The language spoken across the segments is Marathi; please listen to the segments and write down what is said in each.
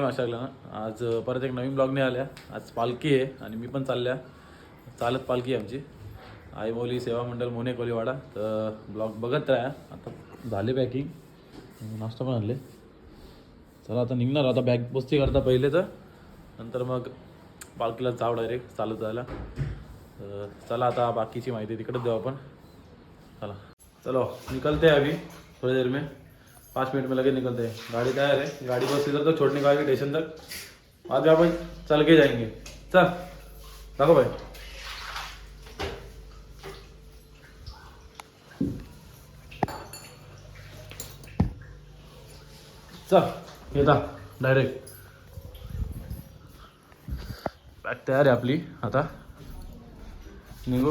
माशाला आज परत एक नवीन ब्लॉग आल्या आज पालखी आहे आणि मी पण चालल्या. चालत पालखी आहे आमची. आई मौली सेवा मंडळ मोने कोलीवाडा. तर ब्लॉग बघत राहा. आता झाले पॅकिंग नाश्ता पण आणले. चला आता निघणार. आता बॅग पोस्टी करता पहिले तर. नंतर मग पालखीला जाव डायरेक्ट चालत जायला. चला आता बाकीची माहिती तिकडंच देऊ आपण. चला. चलो निकलते हैं अभी थोड़ी देर में पाँच मिनट में लगे निकलते हैं। गाड़ी तैयार है। गाड़ी बस इधर तक छोड़ने का स्टेशन तक। आज अपन चल के जाएँगे। चल, रखो भाई। चल येता डायरेक्ट तयार आहे आपली आता। निघू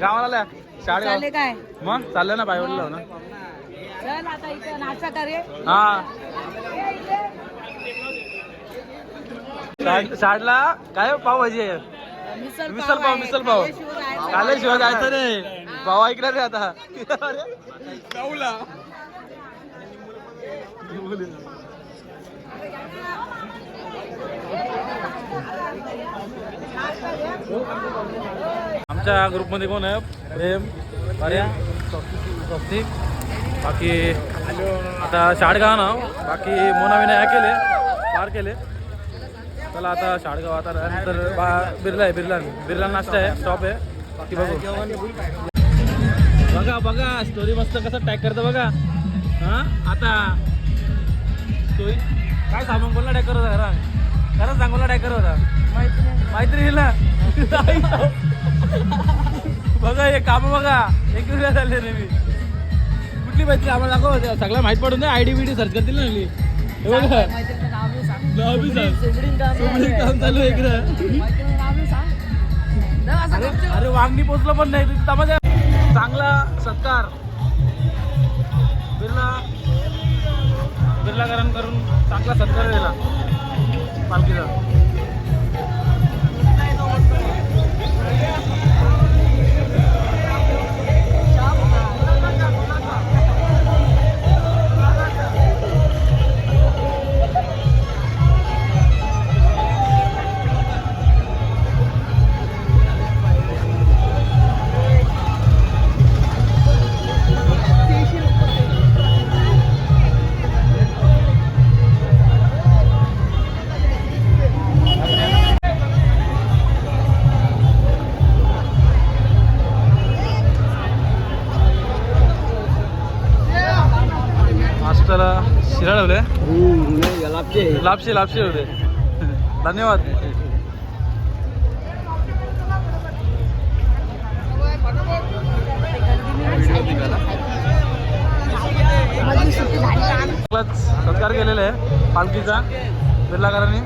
गावाला आल्या? शाळेत चालले काय? मग? चाललं ना पायवडलं ना? चल आता इथं नाचा करे हा. शाळ- शाळेला काय पावभाजी? आहे मिसल मिसल पाव मिसल पाव. कालेशिवाय जायचं नाही. भाऊ ऐकणार रे आता. आमच्या ग्रुपमध्ये कोण आहे? प्रेम अरे स्वप्निक बाकी आता शाडगाव ना बाकी मोना विना या केले पार केले. चला आता शाडगाव आता नंतर बा बिर्ला आहे बिर्ला. बिर्ला नाश्ता आहे स्टॉप आहे. बाकी बघू. बघा बघा स्टोरी मस्त कसं टॅग करतं बघा. हा आता. स्टोरी काय सामान कोणला टॅग करत होता खरा? खरंच सांग कोणला टॅग करत होता? मैत्रिणीला बघा हे काम बघा. एक दिवस झाले नेहमी कुठली मैत्री आम्हाला दाखव. सगळं माहीत पडून आय डी बी सर्च करतील ना हल्ली. काम चालू इकडं. अरे अरे वांगणी पोचलं पण नाही. आहे. चांगला सत्कार. बिर्ला. बिर्लाकरण करून चांगला सत्कार दिला. पालखीचा. लापशी लापशी होते. धन्यवाद. सत्कार केलेला आहे पालखीचा बिर्लाकरांनी.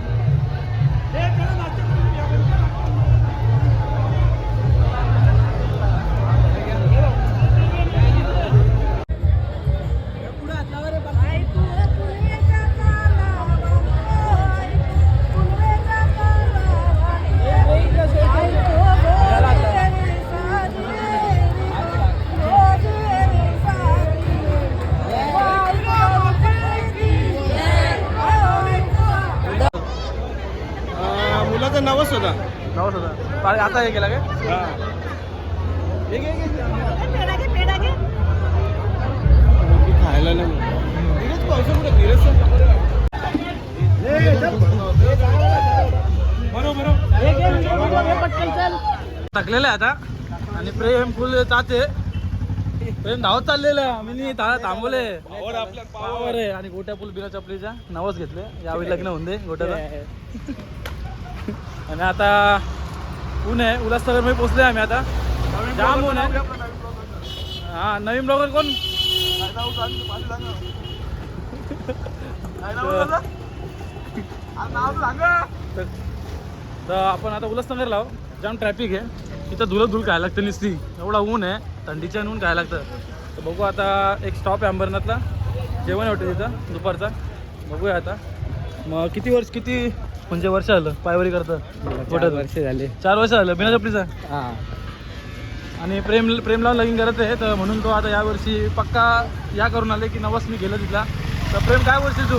होता. नवस होता. आता हे केला काय? खायला टाकलेलं आहे आता. आणि प्रेम फुल चाचे प्रेम धावत चाललेलं आहे. आम्ही ता- थांबवले. पावर आहे. आणि गोट्या पूल बिना चपलीच्या नावच घेतले. यावेळी लग्न होऊन दे गोट्याला. आणि आता ऊन आहे? उल्हासनगरमध्ये पोहोचले आम्ही आता. जाम ऊन आहे? हा नवीन ब्लॉगर कोण? तर तर आपण आता उल्हासनगर लाव जाम ट्रॅफिक आहे. इथं धुलं धूळ खायला लागतं नुसती. एवढा ऊन आहे. थंडीच्या ऊन खायला लागतं. तर बघू आता एक स्टॉप आहे अंबरनाथला. जेवण वाटतं तिथं दुपारचा. बघूया आता. मग किती वर्ष किती म्हणजे वर्ष झालं पायवरी करतं? गोट्यात वर्ष झाले. चार वर्ष झालं. बिना चपलीचा हा. आणि प्रेम प्रेम लावून लगीन करत आहे तर म्हणून तो आता यावर्षी पक्का या करून आले की नवस मी गेलं तिथला. तर प्रेम काय वर्षी तू?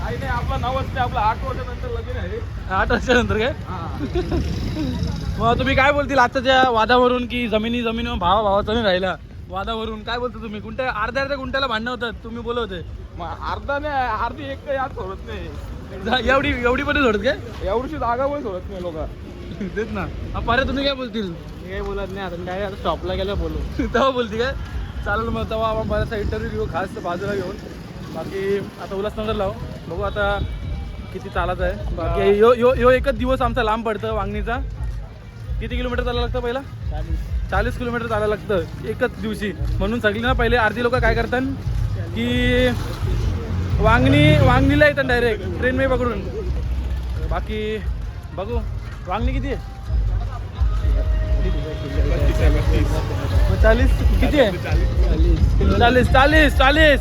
काही नाही आपला नवस ते आपला आठ वर्षानंतर लगीन आहे. आठ वर्षानंतर काय? मग तुम्ही काय बोलतील आजच्या वादावरून की जमिनी जमीन भावा भावाचा नाही राहिला? वादावरून. काय बोलतो तुम्ही? गुंट्या अर्ध्या अर्ध्या गुंट्याला भांडणं होतात. तुम्ही बोलवते. मग अर्धा नाही अर्धी एक काही याद सोडत नाही. एवढी एवढी पण सोडत काय? एवढी जागा पण सोडत नाही लोक. तेच ना. परत तुम्ही काय बोलतील? मी काही बोलत नाही. आता काय आता स्टॉपला गेलं बोलू. तेव्हा बोलती काय? चालेल मग तेव्हा आपण बराचसा इंटरव्ह्यू घेऊ खास बाजूला घेऊन. बाकी आता उल्हासनगर लावू बघू आता किती चालायचं आहे. बाकी यो यो यो एकच दिवस आमचा लांब पडतं वांगणीचा. किती किलोमीटर चालायला लागतं पहिला? चाळीस किलोमीटर चालायला लागतं एकच दिवशी. म्हणून सगळी ना पहिले अर्धी लोक काय करतात की वांगणी वांगणीला येतात डायरेक्ट ट्रेन पकडून. बाकी बघू वांगणी किती आहे? चाळीस किती आहे? चाळीस चाळीस चाळीस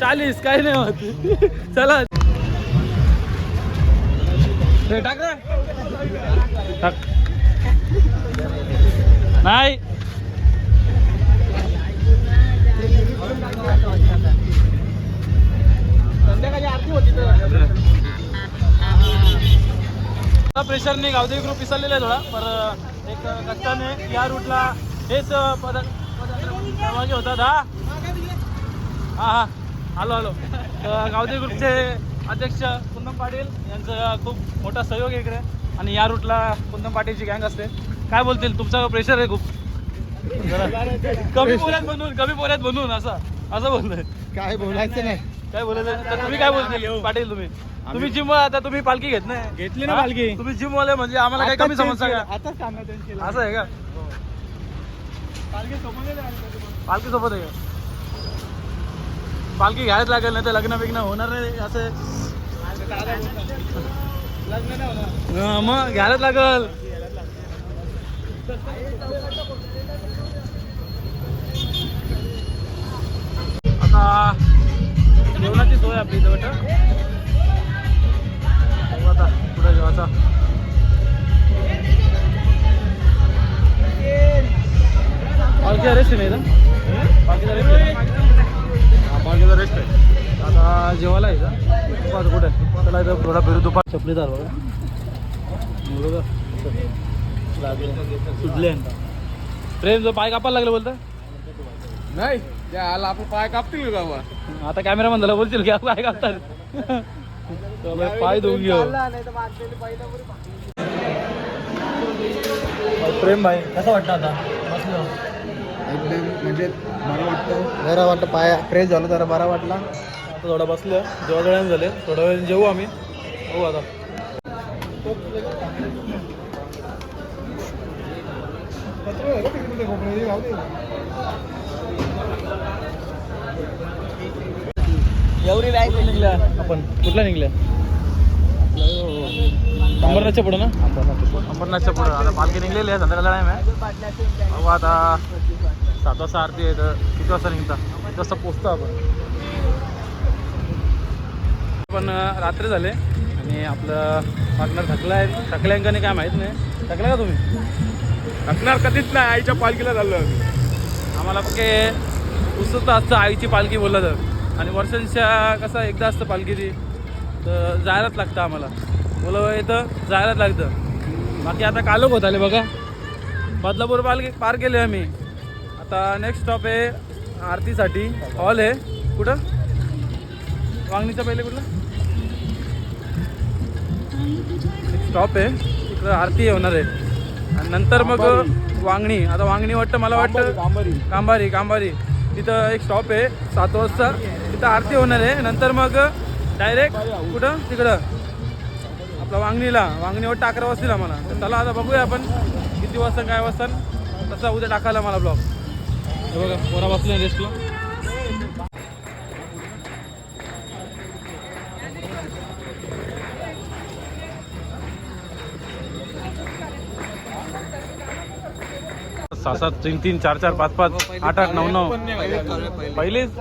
चाळीस काही नाही होत. चला. टाक टाक. नाही. प्रेशरने गावदेवी ग्रुप पिसरलेला आहे थोडा पर एक कष्टाने या रूटला हेच सहभागी होतात हा हा हा. आलो आलो तर गावदे ग्रुपचे अध्यक्ष कुंदम पाटील यांचं खूप मोठा सहयोग इकडे. आणि या रूटला कुंदम पाटीलची गँग असते. काय बोलतील? तुमचं प्रेशर आहे खूप. जरा कमी पोऱ्यात बनवून कमी पोऱ्यात बनवून असं असं बोलतोय. काय बोलायचं नाही. काय बोलायचं? तर तुम्ही काय बोलतील? पाटील तुम्ही. तुम्ही जिम आता तुम्ही पालखी घेत नाही. घेतली ना? पालखी. तुम्ही जिम वाले म्हणजे आम्हाला काही कमी समजता का? आता सांगा त्यांची असं आहे का? पालखी सोबत आहे का? पालखी घ्यायच लागेल नाही तर लग्न बिग्न होणार नाही असे हा, मग घ्यायलाच लागल. आता जेवणाची सोय आपली इथं बेटा. आता पुढे जेवायचा. पालखीचा रेस्ट नाही ना पालखीचा रेस्ट पालखीचा रेस्ट आहे? आता जेवायला आहे का कुठे त्याला इथं थोडा फिरू दुपार. चपलीदार बघा. बरोबर सुटले प्रेम जो पाय कापायला लागले बोलता नाही आला आपण पाय कापतील का बा? आता कॅमेरामॅन झाला बोलतील की? पाय कापतात. पाय धुवून घेऊ. प्रेम भाई कसं वाटतं आता? बसलो एकदम म्हणजे बरं वाटतं. जरा वाटतं पाया फ्रेश झालं जरा बरा वाटला. आता थोडा बसलो जेव्हा वेळाने झाले थोड्या वेळ जेवू आम्ही. हो आता. एवढी निघल्या आपण कुठला निघल्या? अंबरनाथच्या पुढं ना? अंबरनाथच्या पुढं. आता पालखी निघलेली आहे संध्याकाळचा टाईम आहे. बघू आता सात वाजता आरती आहे तर किती वाजता निघता? किती वाजता पोचतो आपण? पण रात्री झाले. आणि आपलं पार्टनर थकला आहे थकल्या का नाही काय माहीत नाही. थकला का तुम्ही? थकणार कधीच नाही आईच्या पालखीला झालं आम्हाला फक्त उत्सुकता असतं आईची पालखी बोललं तर. आणि वर्षांच्या कसं एकदा असतं पालखी ती तर जायलाच लागतं आम्हाला. बोलव येतं जायलाच लागतं. बाकी आता कालोख होत आले बघा. बदलापूर पालखी पार केले आम्ही. आता नेक्स्ट स्टॉप आहे आरतीसाठी. हॉल आहे. कुठं? वांगणीचा पहिले कुठलं? स्टॉप आहे. तिकडं आरती होणार आहे. नंतर मग वांगणी. आता वांगणी वाटतं मला वाटतं कांबारी. कांबारी तिथं एक स्टॉप आहे सात वाजता. तिथं आरती होणार आहे. नंतर मग डायरेक्ट कुठं? तिकडं. आपला वांगणीला. वांगणी वाटतं अकरा वाजतील आम्हाला. तर चला आता बघूया आपण किती वाजता काय वाजता. तसा उद्या टाकायला मला ब्लॉग हे बघा पोरा बसले रेस्टला सहा सात तीन तीन चार चार पाच पाच आठ आठ नऊ नऊ. पहिलेच?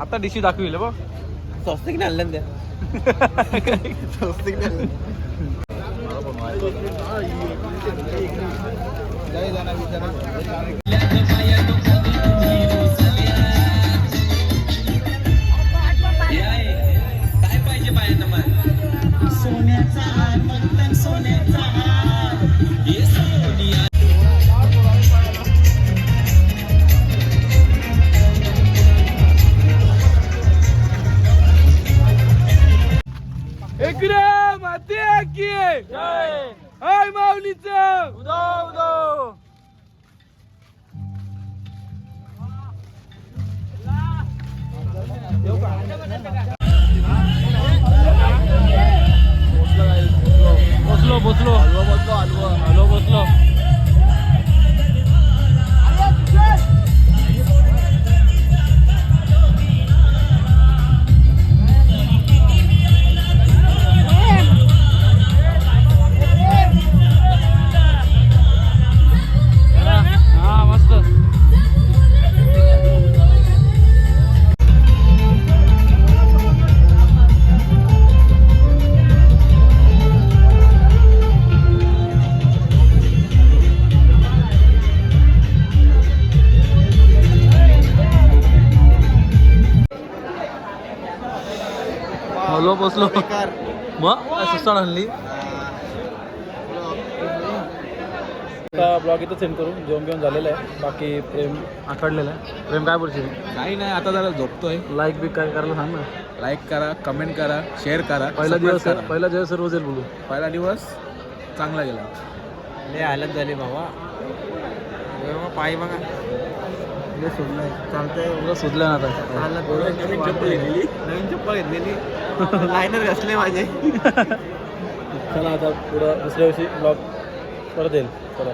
आता डिशी दाखविले बघ. स्वस्तिक नाही आणलं स्वस्तिक बसलो बसलो. हलवा बसलो हलवा बसलो. बसलो. मग? आणली आता ब्लॉग इथं सेंड करू. जेवण घेऊन झालेलं आहे. बाकी प्रेम आखडलेलं आहे. प्रेम काय बोलशील? काही नाही आता जरा झोपतोय. लाईक बिक काय करायला सांग ना. लाईक करा कमेंट करा शेअर करा पहिला दिवस करा. पहिला दिवस सर्व जाईल बोलू. पहिला दिवस चांगला गेला. लय हालत झाली भावा पाय बघा. सोडलाय चालतंय. पुरं सुचलं ना आता. चालला नवीन चप्पल घेतलेली. नवीन चप्पल घेतलेली. लायनर घसले माझे. चला आता पुढं दुसऱ्या दिवशी ब्लॉग परत येईल. चला.